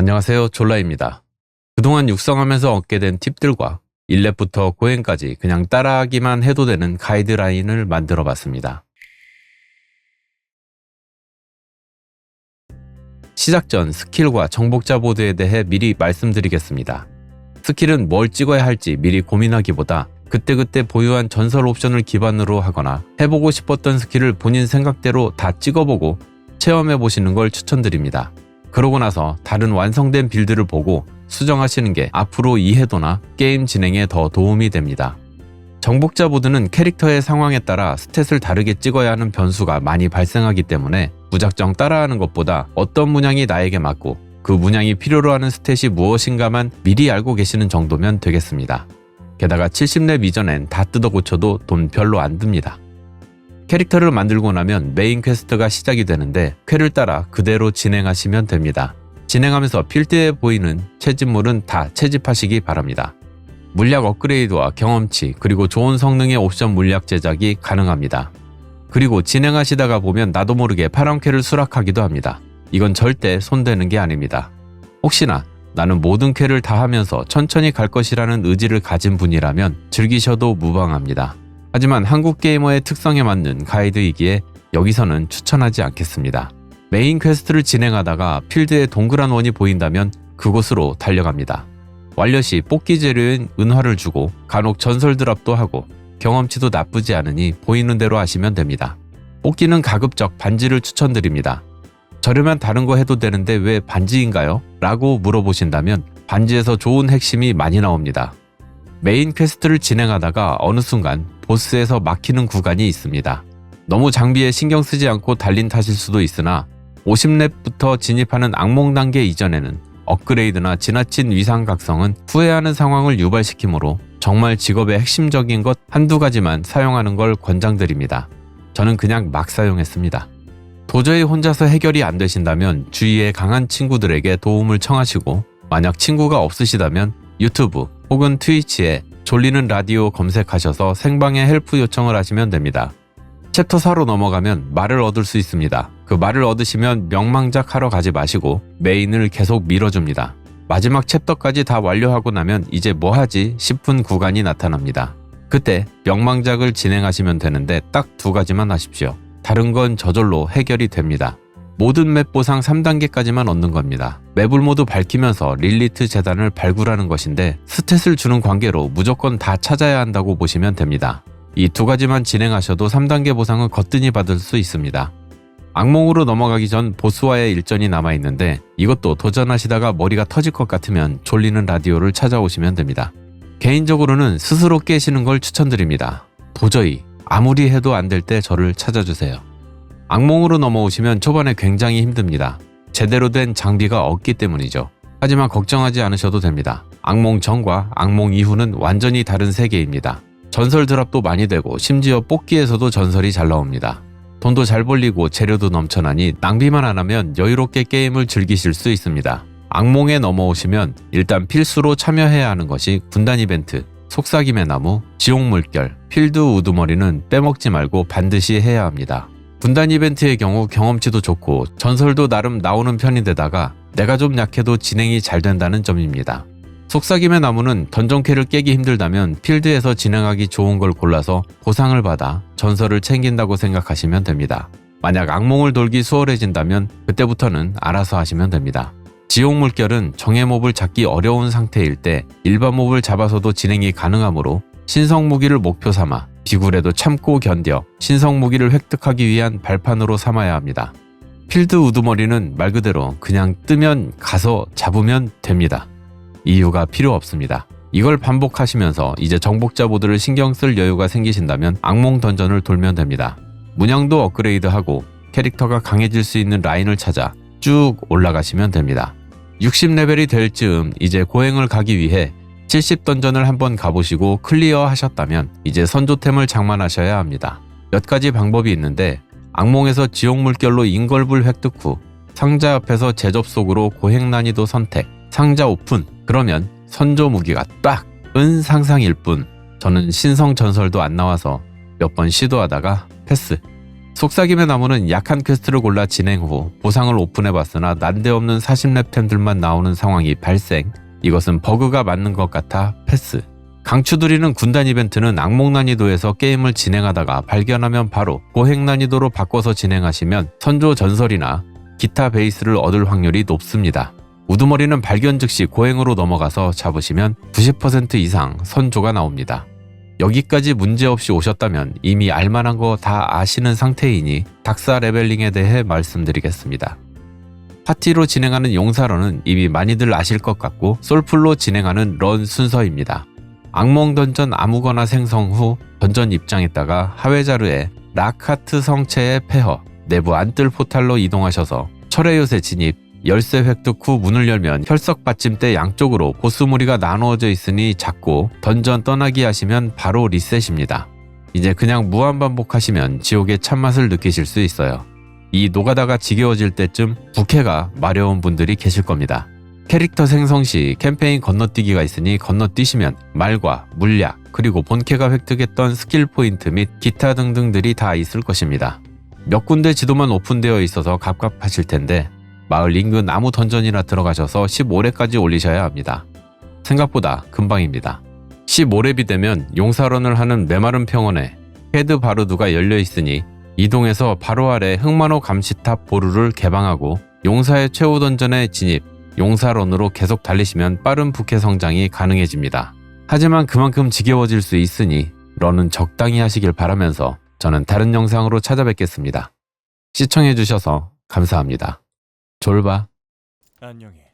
안녕하세요. 졸라입니다. 그동안 육성하면서 얻게 된 팁들과 일렙부터 고행까지 그냥 따라하기만 해도 되는 가이드라인을 만들어 봤습니다. 시작 전 스킬과 정복자 보드에 대해 미리 말씀드리겠습니다. 스킬은 뭘 찍어야 할지 미리 고민하기보다 그때그때 보유한 전설 옵션을 기반으로 하거나 해보고 싶었던 스킬을 본인 생각대로 다 찍어보고 체험해 보시는 걸 추천드립니다. 그러고 나서 다른 완성된 빌드를 보고 수정하시는 게 앞으로 이해도나 게임 진행에 더 도움이 됩니다. 정복자 보드는 캐릭터의 상황에 따라 스탯을 다르게 찍어야 하는 변수가 많이 발생하기 때문에 무작정 따라하는 것보다 어떤 문양이 나에게 맞고 그 문양이 필요로 하는 스탯이 무엇인가만 미리 알고 계시는 정도면 되겠습니다. 게다가 70렙 이전엔 다 뜯어 고쳐도 돈 별로 안 듭니다. 캐릭터를 만들고 나면 메인 퀘스트가 시작이 되는데 퀘를 따라 그대로 진행하시면 됩니다. 진행하면서 필드에 보이는 채집물은 다 채집하시기 바랍니다. 물약 업그레이드와 경험치 그리고 좋은 성능의 옵션 물약 제작이 가능합니다. 그리고 진행하시다가 보면 나도 모르게 파란 퀘를 수락하기도 합니다. 이건 절대 손대는 게 아닙니다. 혹시나 나는 모든 퀘를 다 하면서 천천히 갈 것이라는 의지를 가진 분이라면 즐기셔도 무방합니다. 하지만 한국 게이머의 특성에 맞는 가이드이기에 여기서는 추천하지 않겠습니다. 메인 퀘스트를 진행하다가 필드에 동그란 원이 보인다면 그곳으로 달려갑니다. 완료 시 뽑기 재료인 은화를 주고 간혹 전설 드랍도 하고 경험치도 나쁘지 않으니 보이는 대로 하시면 됩니다. 뽑기는 가급적 반지를 추천드립니다. 저렴한 다른 거 해도 되는데 왜 반지인가요? 라고 물어보신다면 반지에서 좋은 핵심이 많이 나옵니다. 메인 퀘스트를 진행하다가 어느 순간 보스에서 막히는 구간이 있습니다. 너무 장비에 신경 쓰지 않고 달린 탓일 수도 있으나 50렙부터 진입하는 악몽 단계 이전에는 업그레이드나 지나친 위상 각성은 후회하는 상황을 유발시키므로 정말 직업의 핵심적인 것 한두 가지만 사용하는 걸 권장드립니다. 저는 그냥 막 사용했습니다. 도저히 혼자서 해결이 안 되신다면 주위의 강한 친구들에게 도움을 청하시고 만약 친구가 없으시다면 유튜브 혹은 트위치에 졸리는 라디오 검색하셔서 생방에 헬프 요청을 하시면 됩니다. 챕터 4로 넘어가면 말을 얻을 수 있습니다. 그 말을 얻으시면 명망작 하러 가지 마시고 메인을 계속 밀어줍니다. 마지막 챕터까지 다 완료하고 나면 이제 뭐 하지 싶은 구간이 나타납니다. 그때 명망작을 진행하시면 되는데 딱 두 가지만 하십시오. 다른 건 저절로 해결이 됩니다. 모든 맵 보상 3단계까지만 얻는 겁니다. 맵을 모두 밝히면서 릴리트 재단을 발굴하는 것인데 스탯을 주는 관계로 무조건 다 찾아야 한다고 보시면 됩니다. 이 두 가지만 진행하셔도 3단계 보상을 거뜬히 받을 수 있습니다. 악몽으로 넘어가기 전 보스와의 일전이 남아 있는데 이것도 도전하시다가 머리가 터질 것 같으면 졸리는 라디오를 찾아오시면 됩니다. 개인적으로는 스스로 깨시는 걸 추천드립니다. 도저히 아무리 해도 안 될 때 저를 찾아주세요. 악몽으로 넘어오시면 초반에 굉장히 힘듭니다. 제대로 된 장비가 없기 때문이죠. 하지만 걱정하지 않으셔도 됩니다. 악몽 전과 악몽 이후는 완전히 다른 세계입니다. 전설 드랍도 많이 되고 심지어 뽑기에서도 전설이 잘 나옵니다. 돈도 잘 벌리고 재료도 넘쳐나니 낭비만 안 하면 여유롭게 게임을 즐기실 수 있습니다. 악몽에 넘어오시면 일단 필수로 참여해야 하는 것이 군단 이벤트, 속삭임의 나무, 지옥 물결, 필드 우두머리는 빼먹지 말고 반드시 해야 합니다. 군단 이벤트의 경우 경험치도 좋고 전설도 나름 나오는 편인데다가 내가 좀 약해도 진행이 잘 된다는 점입니다. 속삭임의 나무는 던전캐를 깨기 힘들다면 필드에서 진행하기 좋은 걸 골라서 보상을 받아 전설을 챙긴다고 생각하시면 됩니다. 만약 악몽을 돌기 수월해진다면 그때부터는 알아서 하시면 됩니다. 지옥 물결은 정예 몹을 잡기 어려운 상태일 때 일반 몹을 잡아서도 진행이 가능하므로 신성 무기를 목표 삼아 비굴에도 참고 견뎌 신성 무기를 획득하기 위한 발판으로 삼아야 합니다. 필드 우두머리는 말 그대로 그냥 뜨면 가서 잡으면 됩니다. 이유가 필요 없습니다. 이걸 반복하시면서 이제 정복자 보드를 신경 쓸 여유가 생기신다면 악몽 던전을 돌면 됩니다. 문양도 업그레이드하고 캐릭터가 강해질 수 있는 라인을 찾아 쭉 올라가시면 됩니다. 60레벨이 될 즈음 이제 고행을 가기 위해 70 던전을 한번 가보시고 클리어 하셨다면 이제 선조템을 장만하셔야 합니다. 몇 가지 방법이 있는데 악몽에서 지옥 물결로 인걸불 획득 후 상자 앞에서 재접속으로 고행 난이도 선택, 상자 오픈 그러면 선조 무기가 딱은 상상일 뿐 저는 신성 전설도 안 나와서 몇 번 시도하다가 패스 속삭임의 나무는 약한 퀘스트를 골라 진행 후 보상을 오픈해봤으나 난데없는 40렙템들만 나오는 상황이 발생. 이것은 버그가 맞는 것 같아 패스. 강추드리는 군단 이벤트는 악몽 난이도에서 게임을 진행하다가 발견하면 바로 고행 난이도로 바꿔서 진행하시면 선조 전설이나 기타 베이스를 얻을 확률이 높습니다. 우두머리는 발견 즉시 고행으로 넘어가서 잡으시면 90% 이상 선조가 나옵니다. 여기까지 문제없이 오셨다면 이미 알만한 거 다 아시는 상태이니 닥사 레벨링에 대해 말씀드리겠습니다. 파티로 진행하는 용사런은 이미 많이들 아실 것 같고 솔플로 진행하는 런 순서입니다. 악몽 던전 아무거나 생성 후 던전 입장했다가 하회자르에 라카트 성체의 폐허 내부 안뜰 포탈로 이동하셔서 철의 요새 진입 열쇠 획득 후 문을 열면 혈석 받침대 양쪽으로 보스 무리가 나누어져 있으니 잡고 던전 떠나기 하시면 바로 리셋입니다. 이제 그냥 무한 반복하시면 지옥의 참맛을 느끼실 수 있어요. 이 노가다가 지겨워질 때쯤 부캐가 마려운 분들이 계실 겁니다. 캐릭터 생성 시 캠페인 건너뛰기가 있으니 건너뛰시면 말과 물약 그리고 본캐가 획득했던 스킬 포인트 및 기타 등등들이 다 있을 것입니다. 몇 군데 지도만 오픈되어 있어서 갑갑하실 텐데 마을 인근 나무 던전이나 들어가셔서 15렙까지 올리셔야 합니다. 생각보다 금방입니다. 15렙이 되면 용사런을 하는 메마른 평원에 헤드 바루드가 열려 있으니 이동해서 바로 아래 흑만호 감시탑 보루를 개방하고 용사의 최후 던전에 진입, 용사런으로 계속 달리시면 빠른 부캐 성장이 가능해집니다. 하지만 그만큼 지겨워질 수 있으니 런은 적당히 하시길 바라면서 저는 다른 영상으로 찾아뵙겠습니다. 시청해주셔서 감사합니다. 졸바. 안녕히